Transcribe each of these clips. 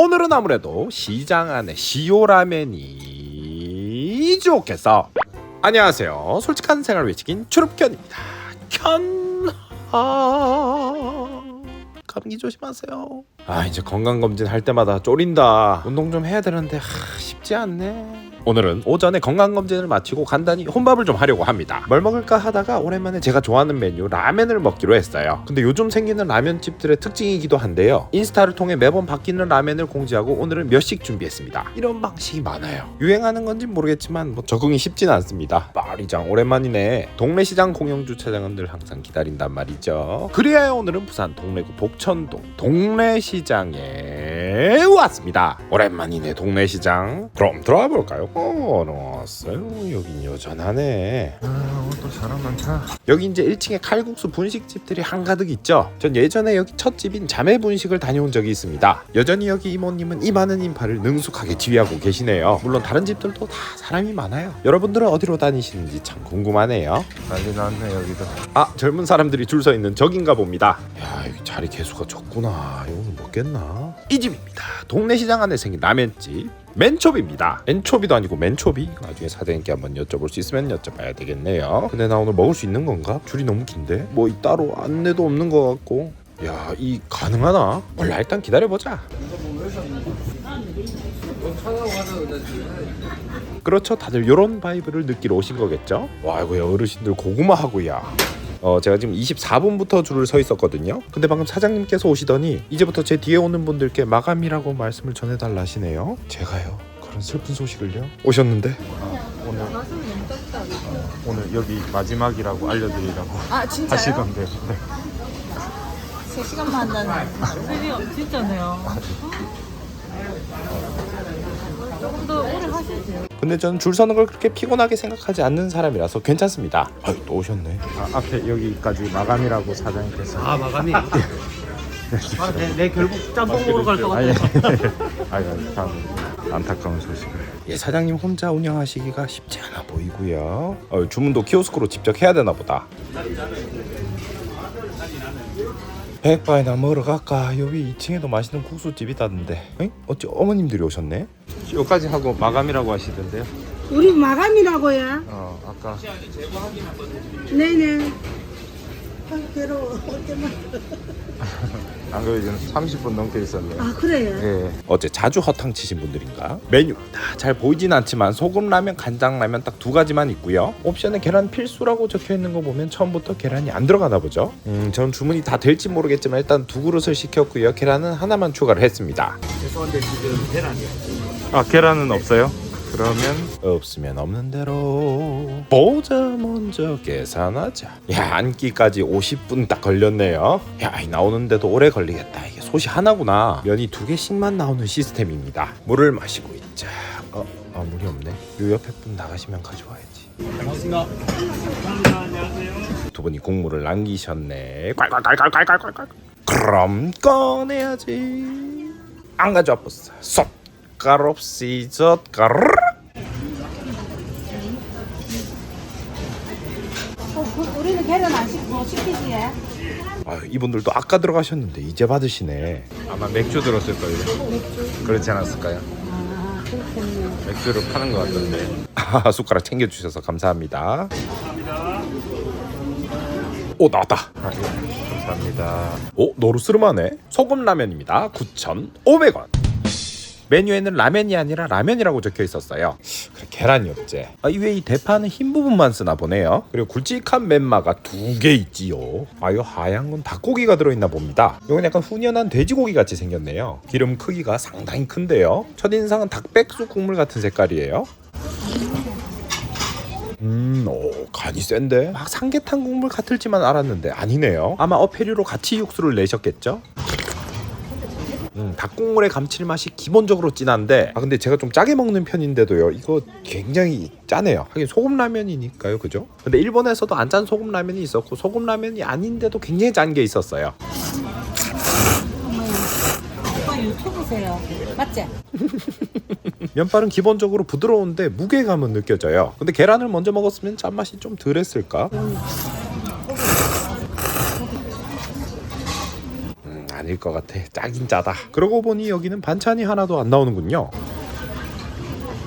오늘은 아무래도 시장 안에 시오라면이 좋겠어. 안녕하세요. 솔직한 생활 외치킨 추럽견입니다. 견. 아. 감기 조심하세요. 아 이제 건강 검진 할 때마다 쫄린다. 운동 좀 해야 되는데 하, 쉽지 않네. 오늘은 오전에 건강 검진을 마치고 간단히 혼밥을 좀 하려고 합니다. 뭘 먹을까 하다가 오랜만에 제가 좋아하는 메뉴 라멘을 먹기로 했어요. 근데 요즘 생기는 라면집들의 특징이기도 한데요. 인스타를 통해 매번 바뀌는 라멘을 공지하고 오늘은 몇씩 준비했습니다. 이런 방식이 많아요. 유행하는 건지 모르겠지만 뭐 적응이 쉽진 않습니다. 파리장 오랜만이네. 동래시장 공영 주차장은 늘 항상 기다린단 말이죠. 그래야 오늘은 부산 동래구 복천동 동래시장에 왔습니다. 오랜만이네 동래시장. 그럼 들어가 볼까요? 어, 나왔어요. 여긴 여전하네. 아, 또 사람 많다. 여기 이제 1층에 칼국수 분식집들이 한가득 있죠. 전 예전에 여기 첫 집인 자매 분식을 다녀온 적이 있습니다. 여전히 여기 이모님은 이 많은 인파를 능숙하게 지휘하고 계시네요. 물론 다른 집들도 다 사람이 많아요. 여러분들은 어디로 다니시는지 참 궁금하네요. 난리 났네 여기도. 아 젊은 사람들이 줄 서 있는 저긴가 봅니다. 야 여기 자리 개수가 적구나. 이거는 먹겠나? 이 집입니다. 동네 시장 안에 생긴 라면집. 맨초비입니다. 엔초비도 아니고 맨초비. 나중에 사장님께 한번 여쭤볼 수 있으면 여쭤봐야 되겠네요. 근데 나 오늘 먹을 수 있는 건가? 줄이 너무 긴데. 뭐 따로 안내도 없는 것 같고. 야, 이 가능하나? 몰라 일단 기다려보자. 그렇죠. 다들 요런 바이브를 느끼러 오신 거겠죠? 와, 이거야 어르신들 고구마 하고야. 어, 제가 지금 24분부터 줄을 서 있었거든요. 근데 방금 사장님께서 오시더니 이제부터 제 뒤에 오는 분들께 마감이라고 말씀을 전해달라 하시네요. 제가요. 그런 슬픈 소식을요? 오셨는데 오늘 오늘 여기 마지막이라고 알려드리라고 아 진짜요? 하시던데요. 네. 3시간만 한다는 드디어 진짜네요. 더 오래 하시죠. 근데 저는 줄 서는 걸 그렇게 피곤하게 생각하지 않는 사람이라서 괜찮습니다. 아, 또 오셨네. 아, 앞에 여기까지 마감이라고 사장님께서. 아 마감이 아, 내, 내 결국 짬뽕 먹으러 갈 것 같아 아니, 참 안타까운 소식을. 예, 사장님 혼자 운영하시기가 쉽지 않아 보이고요. 어, 주문도 키오스크로 직접 해야 되나 보다. 백바이나 먹으러 갈까? 여기 2층에도 맛있는 국수집 있다던데. 응? 어찌 어머님들이 오셨네? 여기까지 하고 마감이라고 하시던데요. 우리 마감이라고요? 어, 아까 네네. 아, 괴로워. 어쩌면. 안 그래도 지금 30분 넘게 있었네요. 아, 그래요? 예. 어제 자주 허탕 치신 분들인가? 메뉴 다 잘 보이진 않지만 소금 라면, 간장 라면 딱 두 가지만 있고요. 옵션에 계란 필수라고 적혀 있는 거 보면 처음부터 계란이 안 들어가나 보죠. 음, 전 주문이 다 될지 모르겠지만 일단 두 그릇을 시켰고요. 계란은 하나만 추가를 했습니다. 죄송한데 지금 계란이 아 계란은 없어요? 그러면 없으면 없는 대로 보자 먼저 계산하자. 야 앉기까지 50분 딱 걸렸네요. 야이 나오는데도 오래 걸리겠다. 이게 솥이 하나구나. 면이 두 개씩만 나오는 시스템입니다. 물을 마시고 있자. 어, 아 물이 없네. 요 옆에 분 나가시면 가져와야지. 반갑습니다. 두 분이 국물을 남기셨네. 콸콸콸콸콸콸콸 그럼 꺼내야지. 안 가져와 보자 숟 갈 없이 젓가락 어, 그, 우리는 계란 안 시키고 시키지? 아유, 이분들도 아까 들어가셨는데 이제 받으시네. 아마 맥주 들었을 거예요. 그렇지 않았을까요? 아, 그렇겠네. 맥주를 파는 것 같던데. 아, 숟가락 챙겨주셔서 감사합니다. 오 나왔다. 아, 예. 감사합니다. 오 노르스름하네. 소금 라면입니다. 9,500원. 메뉴에는 라면이 아니라 라면이라고 적혀 있었어요. 그래, 계란이 없지. 아, 이외에 이 대파는 흰 부분만 쓰나 보네요. 그리고 굵직한 멘마가 두 개 있지요. 아, 이 하얀 건 닭고기가 들어있나 봅니다. 이건 약간 훈연한 돼지고기 같이 생겼네요. 기름 크기가 상당히 큰데요. 첫인상은 닭백숙 국물 같은 색깔이에요. 음, 오, 간이 센데? 막 삼계탕 국물 같을지만 알았는데 아니네요. 아마 어패류로 같이 육수를 내셨겠죠? 음, 닭국물의 감칠맛이 기본적으로 진한데 아 근데 제가 좀 짜게 먹는 편인데도요 이거 굉장히 짜네요 하긴 소금 라면이니까요 그죠? 근데 일본에서도 안 짠 소금 라면이 있었고 소금 라면이 아닌데도 굉장히 짠 게 있었어요 오빠 유튜브세요. 맞지? 면발은 기본적으로 부드러운데 무게감은 느껴져요 근데 계란을 먼저 먹었으면 짠맛이 좀 덜했을까? 음, 아닐 것 같아. 짜긴 짜다. 그러고 보니 여기는 반찬이 하나도 안 나오는군요.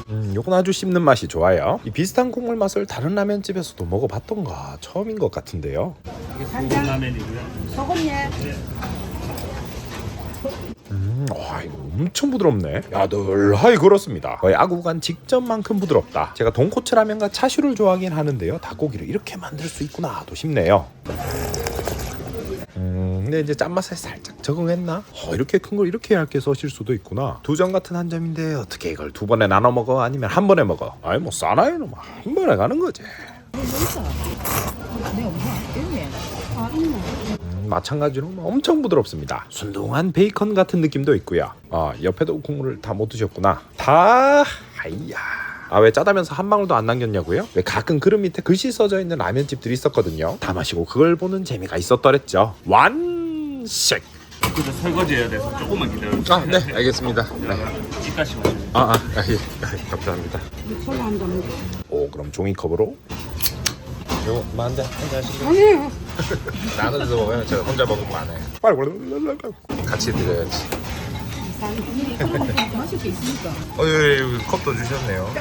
음, 요건 아주 씹는 맛이 좋아요. 이 비슷한 국물 맛을 다른 라면집에서도 먹어봤던가 처음인 것 같은데요. 이게 소금 라면이고요. 소금 예. 음, 와 이거 엄청 부드럽네. 야들하이 그렇습니다. 거의 아구간 직전만큼 부드럽다. 제가 돈코츠 라면과 차슈를 좋아하긴 하는데요. 닭고기를 이렇게 만들 수 있구나 도 싶네요. 음, 근데 이제 짠맛에 살짝 적응했나? 어, 이렇게 큰 걸 이렇게 얇게 써실 수도 있구나. 두 점 같은 한 점인데 어떻게 이걸 두 번에 나눠 먹어? 아니면 한 번에 먹어? 아니 뭐 싸나요, 놈아. 한 번에 가는 거지. 음, 마찬가지로 뭐 엄청 부드럽습니다. 순둥한 베이컨 같은 느낌도 있고요. 아 옆에도 국물을 다 못 드셨구나. 다 하이야. 아 왜 짜다면서 한 방울도 안 남겼냐고요? 왜 가끔 그릇 밑에 글씨 써져 있는 라면집들이 있었거든요. 다 마시고 그걸 보는 재미가 있었더랬죠. 완 식. 그래서 설거지 해야 돼서 조금만 기다려주세요. 아네 알겠습니다. 이까시 마시면 아아 아, 예. 아, 감사합니다. 손 한다 먹어. 오 그럼 종이컵으로. 요거 만대 혼자 하시죠. 아니 나눠서 먹으면 제가 혼자 먹으면 안 해. 빨리 같이 드려야지. 마실 게 있으니까. 어, 예, 예, 컵도 주셨네요.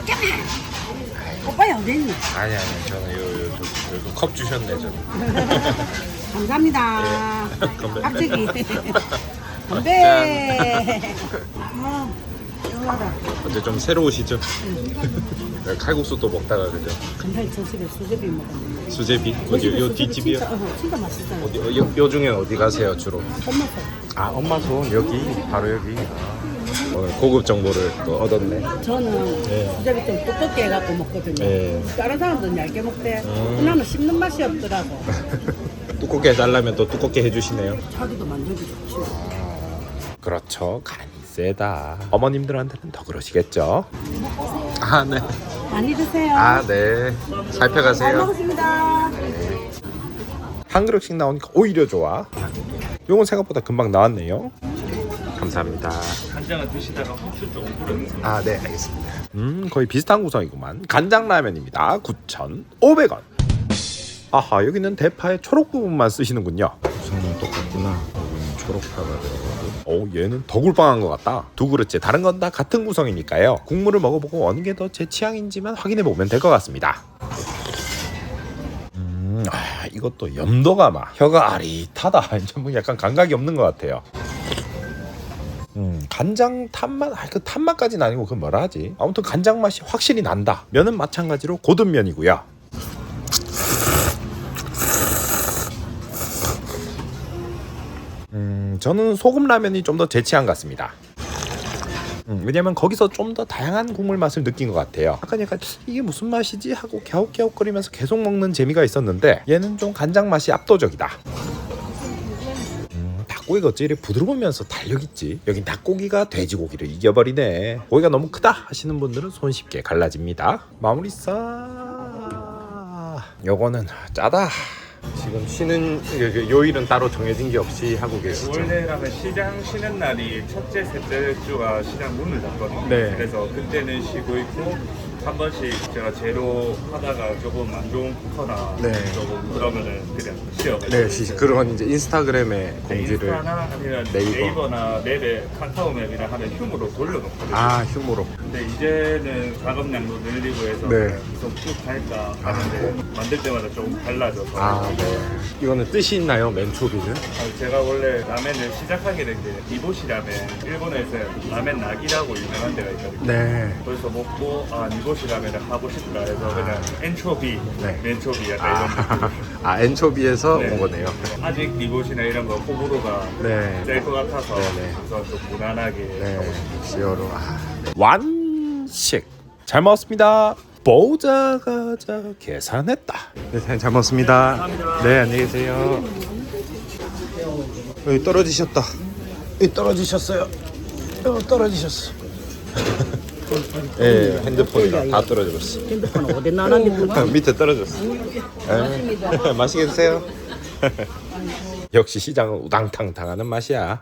오빠야 어디 있니? 아니 아니 저는 요, 요, 요, 요, 컵 주셨네 저는. 감사합니다. 건배. 갑자기. 건배. 아, 좋아라. 어제 좀 새로우시죠? 네, 칼국수 또 먹다가 그죠? 금발 저 집에 수제비 먹었는데. 수제비 어디 요 뒷집이요? 진짜, 어, 진짜 맛있어요. 어디 어, 요, 요 중에 어디 가세요 주로? 엄마서. 아 엄마 손 여기 바로 여기. 아, 오늘 고급 정보를 또 얻었네. 저는 네. 수제비 좀 두껍게 해갖고 먹거든요. 네. 다른 사람들은 얇게 먹대. 음. 나는 씹는 맛이 없더라고. 두껍게 잘라면 또 두껍게 해주시네요. 자기도 만들기 좋지. 그렇죠 간이 세다. 어머님들한테는 더 그러시겠죠? 아 네. 많이 드세요. 아 네. 잘 살펴가세요. 먹었습니다. 한 그릇씩 나오니까 오히려 좋아. 요건 생각보다 금방 나왔네요. 감사합니다. 간장을 드시다가 후추 조금 뿌려주세요. 아, 네, 알겠습니다. 음, 거의 비슷한 구성이구만. 간장 라면입니다. 9,500원. 아하, 여기는 대파의 초록 부분만 쓰시는군요. 구성은 똑같구나. 여기는 초록파가 들어가고. 오, 얘는 더 굴빵한 것 같다. 두 그릇째 다른 건 다 같은 구성이니까요. 국물을 먹어보고 어느 게 더 제 취향인지만 확인해 보면 될 것 같습니다. 음, 아, 이것도 염도가 막 혀가 아릿하다. 이제 뭐 약간 감각이 없는 것 같아요. 음, 간장 탄맛, 아, 그 탄맛까지는 아니고 그 뭐라 하지? 아무튼 간장 맛이 확실히 난다. 면은 마찬가지로 고든 면이고요. 음, 저는 소금 라면이 좀 더 제 취향 같습니다. 음, 왜냐면 거기서 좀 더 다양한 국물 맛을 느낀 것 같아요. 약간 약간 이게 무슨 맛이지 하고 갸웃갸웃거리면서 계속 먹는 재미가 있었는데 얘는 좀 간장 맛이 압도적이다. 음, 닭고기가 어찌 이렇게 부드러우면서 달력 있지? 여긴 닭고기가 돼지고기를 이겨버리네. 고기가 너무 크다 하시는 분들은 손쉽게 갈라집니다. 마무리 싸. 요거는 짜다. 지금 쉬는 요일은 따로 정해진 게 없이 하고 계시죠? 원래라면 시장 쉬는 날이 첫째, 셋째 주가 시장 문을 닫거든요. 네. 그래서 그때는 쉬고 있고 한 번씩 제가 제로 하다가 조금 안 좋은 쿠커나 네. 조금 그러면은 그냥 쉬어가지고 네, 시- 그런 이제 인스타그램에 공지를 인스타나 아니면 네이버. 네이버. 나 맵에 카카오 맵이나 하면 흉으로 돌려놓거든요. 아 휴무로 근데 이제는 작업량도 늘리고 해서 네. 계속 쭉 할까 하는데 만들 때마다 조금 달라져서 아 네. 이거는 뜻이 있나요 맨초비는? 아, 제가 원래 라멘을 시작하게 된 게 니보시 라멘 일본에서 라멘 낙이라고 유명한 데가 있거든요 네. 거기서 먹고 아 니보시 라멘을 하고 싶다 해서 그냥 엔초비, 네. 맨초비 약간 이런 아, 느낌 아 엔초비에서 네. 온 거네요. 아직 니보시나 이런 거 호불호가 네. 셀것 같아서 네 네. 그래서 좀 무난하게 네. 하고 싶어요 시어로 아, 네. 완 식잘 먹었습니다. 보자 가자 계산했다. 네, 잘 먹었습니다. 네, 안녕히 계세요. 여기 떨어지셨다. 여기 떨어지셨어요. 어, 떨어지셨어. 예, 핸드폰이 다 떨어졌어. 핸드폰 어디 나놨는데 밑에 떨어졌어. 에, 맛있게 드세요. 역시 시장은 우당탕 당하는 맛이야.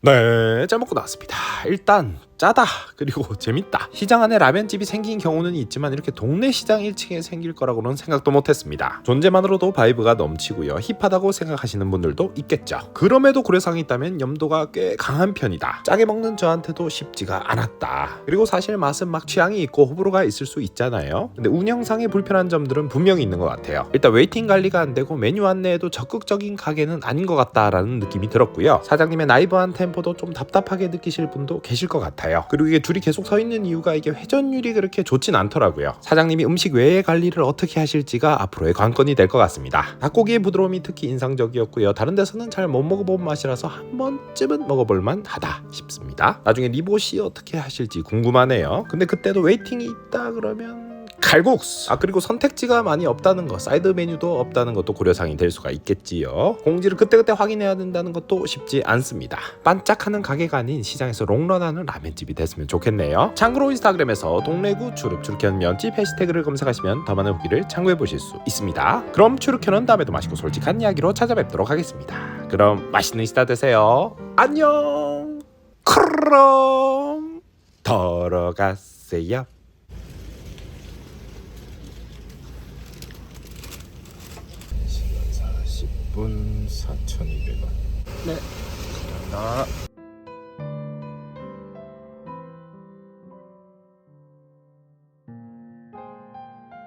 네, 잘 먹고 나왔습니다. 일단 짜다. 그리고 재밌다. 시장 안에 라면집이 생긴 경우는 있지만 이렇게 동네 시장 1층에 생길 거라고는 생각도 못했습니다. 존재만으로도 바이브가 넘치고요. 힙하다고 생각하시는 분들도 있겠죠. 그럼에도 고려상이 있다면 염도가 꽤 강한 편이다. 짜게 먹는 저한테도 쉽지가 않았다. 그리고 사실 맛은 막 취향이 있고 호불호가 있을 수 있잖아요. 근데 운영상의 불편한 점들은 분명히 있는 것 같아요. 일단 웨이팅 관리가 안 되고 메뉴 안내에도 적극적인 가게는 아닌 것 같다라는 느낌이 들었고요. 사장님의 나이브한 템포도 좀 답답하게 느끼실 분도 계실 것 같아요 그리고 이게 줄이 계속 서 있는 이유가 이게 회전율이 그렇게 좋진 않더라고요. 사장님이 음식 외의 관리를 어떻게 하실지가 앞으로의 관건이 될 것 같습니다. 닭고기의 부드러움이 특히 인상적이었고요. 다른 데서는 잘 못 먹어본 맛이라서 한 번쯤은 먹어볼 만 하다 싶습니다. 나중에 리봇이 어떻게 하실지 궁금하네요. 근데 그때도 웨이팅이 있다 그러면 칼국수. 아 그리고 선택지가 많이 없다는 거 사이드 메뉴도 없다는 것도 고려사항이 될 수가 있겠지요. 공지를 그때그때 확인해야 된다는 것도 쉽지 않습니다. 반짝하는 가게가 아닌 시장에서 롱런하는 라면집이 됐으면 좋겠네요. 참고로 인스타그램에서 동래구 추릅추르현 면집 해시태그를 검색하시면 더 많은 후기를 참고해 보실 수 있습니다. 그럼 추르현은 다음에도 맛있고 솔직한 이야기로 찾아뵙도록 하겠습니다. 그럼 맛있는 시다 되세요. 안녕! 그럼! 들어가세요 시간 40분 4,200원. 네. 나